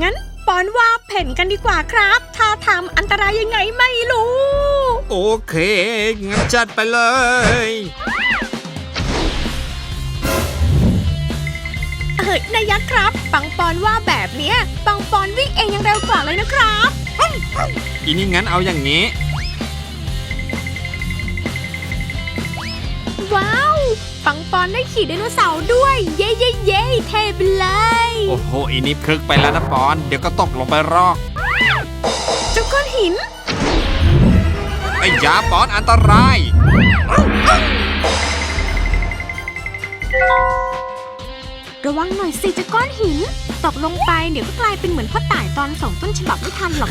งั้นปอนว่าเพ่นกันดีกว่าครับ ถ้าทำอันตรายยังไงไม่รู้ โอเค งั้นจัดไปเลย เอ้ยนายยักษ์ครับ ปังปอนว่าแบบเนี้ย ปังปอนวิ่งเองยังเร็วกว่าเลยนะครับอีนี่งั้นเอาอย่างนี้ ว้าว ปังปอนได้ขี่ไดโนเสาร์ด้วย เย้เย้เย้เทไปเลย โอ้โหอีนี่คลึกไปแล้วนะปอน เดี๋ยวก็ตกลงไปรอกเจ้าก้อนหิน ไอ้ยาปอนอันตราย ระวังหน่อยสิเจ้าก้อนหิน ตกลงไปเดี๋ยวก็กลายเป็นเหมือนพ่อต่ายตอนส่งต้นฉบับไม่ทันหรอก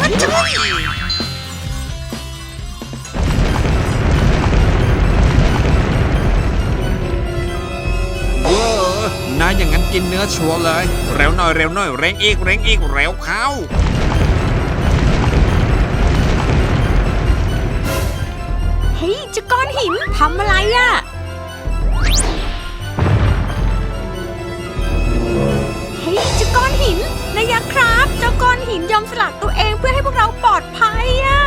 อนายอย่างนั้นกินเนื้อชัวร์เลย เร็วหน่อยเร็วหน่อยเร่งอีกเร่งอีกเร็วเข้าเฮ้ยเจ้าก้อนหินทำอะไรอะเฮ้ยเจ้าก้อนหินนายยักษ์ครับ เจ้าก้อนหินยอมสละตัวเองเพื่อให้พวกเราปลอดภัยอะ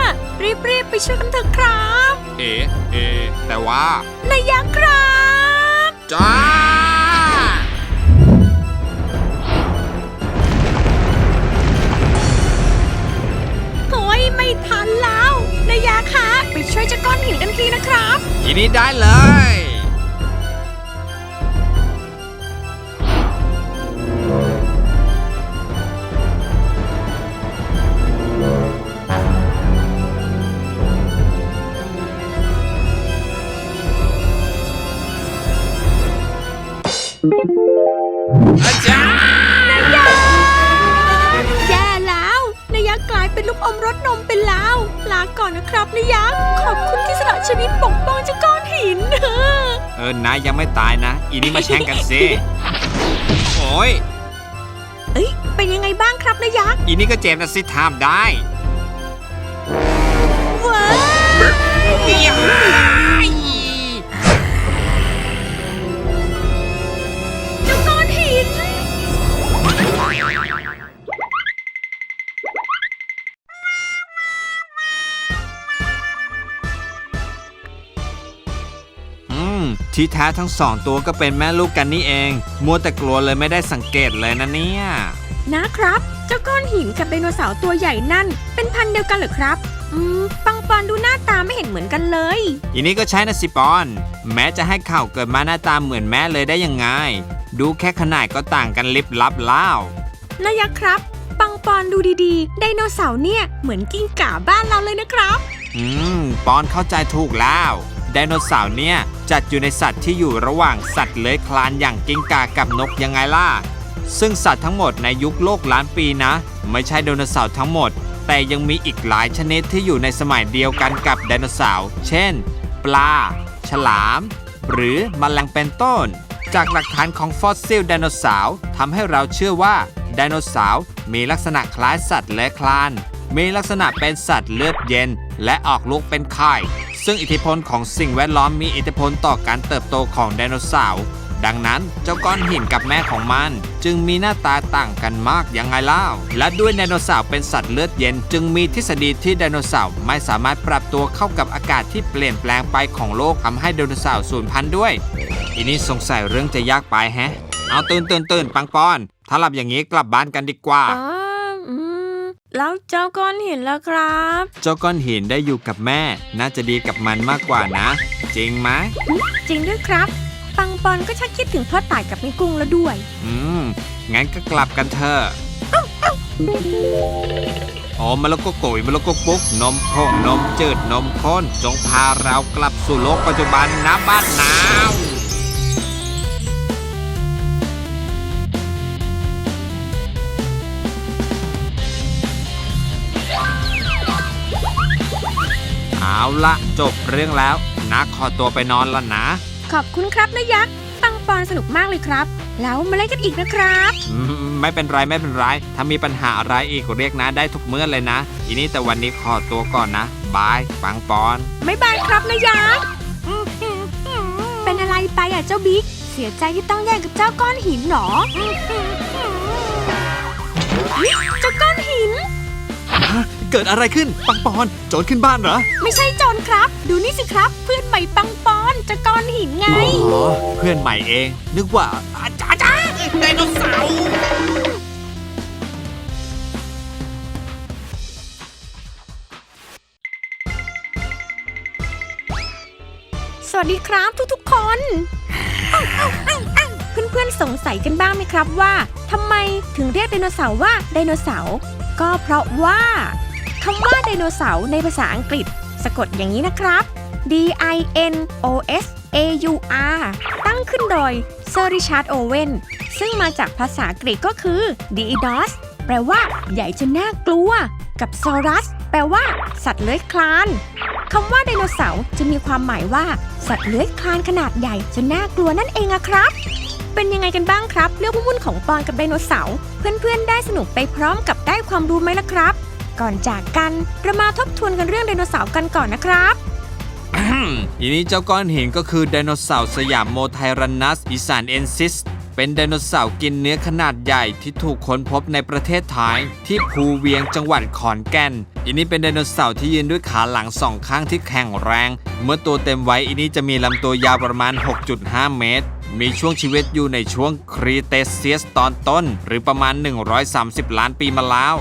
รีบๆไปช่วยกันเถอะครับ เอ๋เอ๋แต่ว่านายยักษ์ครับจ้า ทันแล้วนายยักษ์คะไปช่วยเจ้าก้อนหินกันทีนะครับอีนี่ได้เลย อาจารย์ อมรสนมไปแล้ว ลาก่อนนะครับนายยักษ์ ขอบคุณที่สละชีวิตปกป้องเจ้าก้อนหิน เออนายยังไม่ตายนะ อีนี่มาแช่งกันสิโอ้ยเอ้ย เป็นยังไงบ้างครับนายยักษ์ อีนี่ก็เจ็บนะสิทามได้ว้าว ที่แท้ทั้งสองตัวก็เป็นแม่ลูกกันนี่เอง มัวแต่กลัวเลยไม่ได้สังเกตเลยนะเนี่ย นะครับ เจ้าก้อนหินกับไดโนเสาร์ตัวใหญ่นั่น เป็นพันธุ์เดียวกันเหรอครับ อืม ปังปอนดูหน้าตาไม่เห็นเหมือนกันเลย อีนี่ก็ใช่นะสิปอน แม้จะให้ข่าวเกิดมาหน้าตาเหมือนแม่เลยได้ยังไง ดูแค่ขนาดก็ต่างกันลิบลับเล่านายยักษ์ครับ ปังปอนดูดีๆ ไดโนเสาร์เนี่ยเหมือนกิ้งก่าบ้านเราเลยนะครับ อืม ปอนเข้าใจถูกแล้ว ไดโนเสาร์เนี่ย จัดอยู่ในสัตว์ที่อยู่ระหว่างสัตว์เลื้อยคลานอย่างกิ้งก่ากับนกยังไงล่ะ ซึ่งสัตว์ทั้งหมดในยุคโลกล้านปีนะ ไม่ใช่ไดโนเสาร์ทั้งหมด แต่ยังมีอีกหลายชนิดที่อยู่ในสมัยเดียวกันกับไดโนเสาร์เช่น ปลา ฉลาม หรือมแมลงเป็นต้น จากหลักฐานของฟอสซิลไดโนเสาร์ทำให้เราเชื่อว่าไดโนเสาร์มีลักษณะคล้ายสัตว์เลื้อยคลาน มีลักษณะเป็นสัตว์เลือดเย็น และออกลูกเป็นไข่ ซึ่งอิทธิพลของสิ่งแวดล้อมมีอิทธิพลต่อการเติบโตของไดโนเสาร์ดังนั้นเจ้าก้อนหินกับแม่ของมัน จึงมีหน้าตาต่างกันมากยังไงเล่า และด้วยไดโนเสาร์เป็นสัตว์เลือดเย็น จึงมีทฤษฎีที่ไดโนเสาร์ไม่สามารถปรับตัวเข้ากับอากาศที่เปลี่ยนแปลงไปของโลกทำให้ไดโนเสาร์สูญพันธุ์ด้วย อีนี้สงสัยเรื่องจะยากไปแฮะ เอาตื่นตื่นตื่นปังปอน ถ้าหลับอย่างนี้กลับบ้านกันดีกว่า แล้วเจ้าก้อนหินล่ะครับ เจ้าก้อนหินได้อยู่กับแม่ น่าจะดีกับมันมากกว่านะ จริงไหมจริงด้วยครับ ปังปอนก็ชักคิดถึงพ่อต่ายกับแม่กุ้งแล้วด้วย อืม งั้นก็กลับกันเถอะโอ้มาแล้วก็โกยมาแล้วก็ปุ๊กนมพงนมจืดนมข้นจงพาเรากลับสู่โลกปัจจุบันนะบ้านหนาว เอาละจบเรื่องแล้ว นักขอตัวไปนอนแล้วนะ ขอบคุณครับนะยักษ์ปังปอนสนุกมากเลยครับ แล้วมาเล่นกันอีกนะครับ อืมไม่เป็นไรไม่เป็นไร ถ้ามีปัญหาอะไรอีกเรียกนะได้ทุกเมื่อเลยนะ อีนี้แต่วันนี้ขอตัวก่อนนะ บายปังปอน ไม่บายครับนะยักษ์ เป็นอะไรไปอะเจ้าบิ๊ก เสียใจที่ต้องแย่งกับเจ้าก้อนหินเหรอเฮ้ยเจ้าก้อนหิน เกิดอะไรขึ้น ปังปอน โจรขึ้นบ้านเหรอ ไม่ใช่โจรครับ ดูนี่สิครับ เพื่อนใหม่ปังปอนเจ้าก้อนหินไง อ๋อ เพื่อนใหม่เอง นึกว่าอาจารย์ไดโนเสาร์สวัสดีครับทุกๆ คนอ้าวอ้าวอ้าวอ้าวเพื่อนๆสงสัยกันบ้างไหมครับว่าทำไมถึงเรียกไดโนเสาร์ว่าไดโนเสาร์ก็เพราะว่า คำว่าไดโนเสาร์ในภาษาอังกฤษ สะกดอย่างนี้นะครับ D I N O S A U R ตั้งขึ้นโดยเซอร์ริชาร์ดโอเวนซึ่งมาจากภาษากรีกก็คือ d i d o s แปลว่า ใหญ่จนน่ากลัว กับ Saurus แปลว่า สัตว์เลื้อยคลานคำว่าไดโนเสาร์จะมีความหมายว่า สัตว์เลื้อยคลานขนาดใหญ่จนน่ากลัวนั่นเองอะครับ เป็นยังไงกันบ้างครับ เรื่องวุ่นๆของปอนกับไดโนเสาร์เพื่อนๆได้สนุกไปพร้อมกับได้ความรู้ไหมล่ะครับ ก่อนจากกันเรามาทบทวนกันเรื่องไดโนเสาร์กันก่อนนะครับ ทีนี้เจ้าก้อนหินก็คือไดโนเสาร์สยามโมไทรันนัสอีสานเอนซิส เป็นไดโนเสาร์กินเนื้อขนาดใหญ่ที่ถูกค้นพบในประเทศไทยที่ภูเวียงจังหวัดขอนแก่นอันนี้เป็นไดโนเสาร์ที่ยืนด้วยขาหลังสองข้างที่แข็งแรง เมื่อตัวเต็มไว้อันนี้จะมีลำตัวยาวประมาณ 6.5 เมตรมีช่วงชีวิตอยู่ในช่วงครีเตเซียสตอนต้น หรือประมาณ 130 ล้านปีมาแล้ว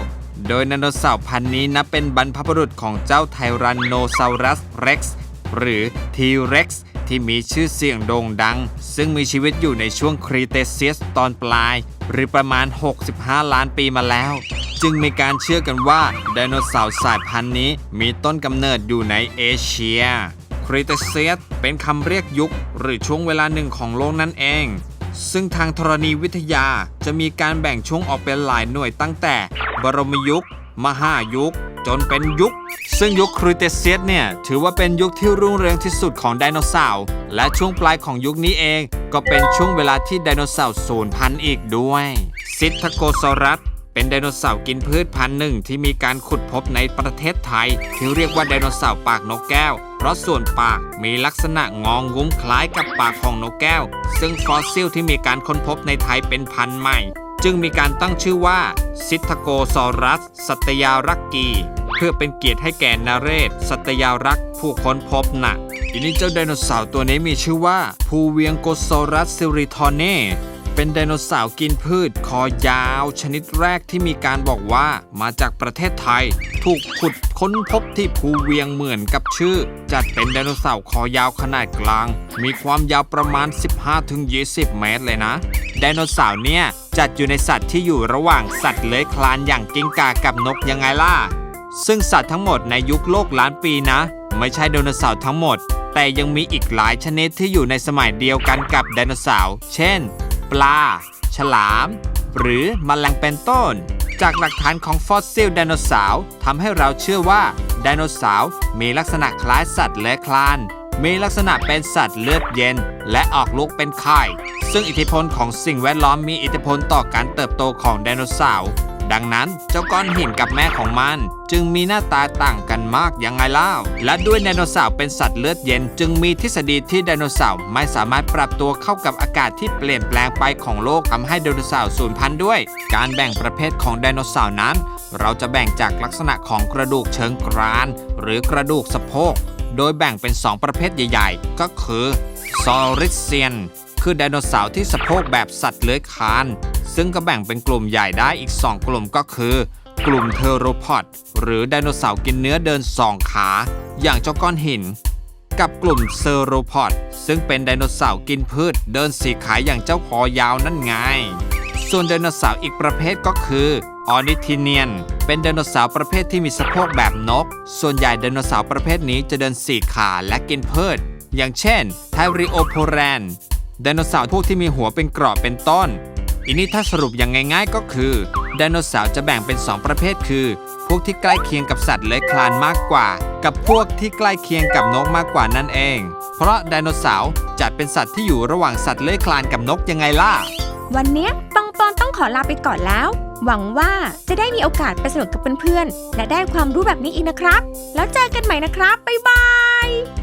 โดยไดโนเสาร์พันธุ์นี้นับเป็นบรรพบุรุษของเจ้าไทรันโนซารัสเร็กซ์หรือ T-Rex ที่มีชื่อเสียงโด่งดัง ซึ่งมีชีวิตอยู่ในช่วงครีเตเซียสตอนปลาย หรือประมาณ 65 ล้านปีมาแล้ว จึงมีการเชื่อกันว่าไดโนเสาร์สายพันธุ์นี้มีต้นกำเนิดอยู่ในเอเชียครีเตเซียสเป็นคำเรียกยุค หรือช่วงเวลาหนึ่งของโลกนั่นเอง ซึ่งทางธรณีวิทยาจะมีการแบ่งช่วงออกเป็นหลายหน่วยตั้งแต่ บรมยุค มหายุค จนเป็นยุค ซึ่งยุคครูเตเซียสเนี่ย ถือว่าเป็นยุคที่รุ่งเรืองที่สุดของไดโนเสาร์ และช่วงปลายของยุคนี้เอง ก็เป็นช่วงเวลาที่ไดโนเสาร์สูญพันธุ์อีกด้วย ซิทโกซอรัส เป็นไดโนเสาร์กินพืชพันธุ์หนึ่งที่มีการขุดพบในประเทศไทยที่เรียกว่าไดโนเสาร์ปากนกแก้ว เพราะส่วนปากมีลักษณะงองงุ้มคล้ายกับปากของนกแก้ว ซึ่งฟอสซิลที่มีการค้นพบในไทยเป็นพันธุ์ใหม่ จึงมีการตั้งชื่อว่าซิทโกซอรัส สัตยารักกี เพื่อเป็นเกียรติให้แก่นาเรศ สัตยารักษ์ผู้ค้นพบน่ะทีนี้เจ้าไดโนเสาร์ตัวนี้มีชื่อว่าภูเวียงโกซอรัสซิริทอเน่ เป็นไดโนเสาร์กินพืช คอยาวชนิดแรกที่มีการบอกว่ามาจากประเทศไทย ถูกขุดค้นพบที่ภูเวียงเหมือนกับชื่อ จัดเป็นไดโนเสาร์คอยาวขนาดกลาง มีความยาวประมาณ 15-20 เมตรเลยนะไดโนเสาร์เนี่ยจัดอยู่ในสัตว์ที่อยู่ระหว่างสัตว์เลื้อยคลานอย่างกิ้งก่ากับนกยังไงล่ะ ซึ่งสัตว์ทั้งหมดในยุคโลกล้านปีนะ ไม่ใช่ไดโนเสาร์ทั้งหมด แต่ยังมีอีกหลายชนิดที่อยู่ในสมัยเดียวกันกับไดโนเสาร์ เช่น ปลา ฉลาม หรือมแมลงเป็นต้น จากหลักฐานของฟอสซิลไดโนเสาร์ทำให้เราเชื่อว่าไดโนเสาร์มีลักษณะคล้ายสัตว์เลื้อยคลาน มีลักษณะเป็นสัตว์เลือดเย็น และออกลูกเป็นไข่ ซึ่งอิทธิพลของสิ่งแวดล้อมมีอิทธิพลต่อการเติบโตของไดโนเสาร์ ดังนั้นเจ้าก้อนหินกับแม่ของมัน จึงมีหน้าตาต่างกันมากยังไงเล่า และด้วยไดโนเสาร์เป็นสัตว์เลือดเย็น จึงมีทฤษฎีที่ไดโนเสาร์ไม่สามารถปรับตัวเข้ากับอากาศที่เปลี่ยนแปลงไปของโลกทำให้ไดโนเสาร์สูญพันธุ์ด้วย การแบ่งประเภทของไดโนเสาร์นั้น เราจะแบ่งจากลักษณะของกระดูกเชิงกราน หรือกระดูกสะโพก โดยแบ่งเป็น 2 ประเภทใหญ่ ๆ ก็คือซอริเซียน คือไดโนเสาร์ที่สะโพกแบบสัตว์เลื้อยคลาน ซึ่งก็แบ่งเป็นกลุ่มใหญ่ได้อีก 2 กลุ่มก็คือ กลุ่มเทโรพอดหรือไดโนเสาร์กินเนื้อเดิน2ขา อย่างเจ้าก้อนหิน กับกลุ่มเซโรพอดซึ่งเป็นไดโนเสาร์กินพืช เดินสีขาอย่างเจ้าคอยาวนั่นไง ส่วนไดโนเสาร์อีกประเภทก็คือออนิทิเนียน เป็นไดโนเสาร์ประเภทที่มีสะโพกแบบนก ส่วนใหญ่ไดโนเสาร์ประเภทนี้จะเดินสี่ขาและกินพืช อย่างเช่นไทริโอโพแรน ไดโนเสาร์พวกที่มีหัวเป็นกรอบเป็นต้นอันนี้ถ้าสรุปอย่างง่ายๆก็คือไดโนเสาร์จะแบ่งเป็น 2 ประเภทคือ พวกที่ใกล้เคียงกับสัตว์เลื้อยคลานมากกว่า กับพวกที่ใกล้เคียงกับนกมากกว่านั่นเอง เพราะไดโนเสาร์จัดเป็นสัตว์ที่อยู่ระหว่างสัตว์เลื้อยคลานกับนกยังไงล่ะ วันนี้ปังปอนต้องขอลาไปก่อนแล้ว หวังว่าจะได้มีโอกาสไปสนุกกับเพื่อนๆและได้ความรู้แบบนี้อีกนะครับ แล้วเจอกันใหม่นะครับบ๊ายบาย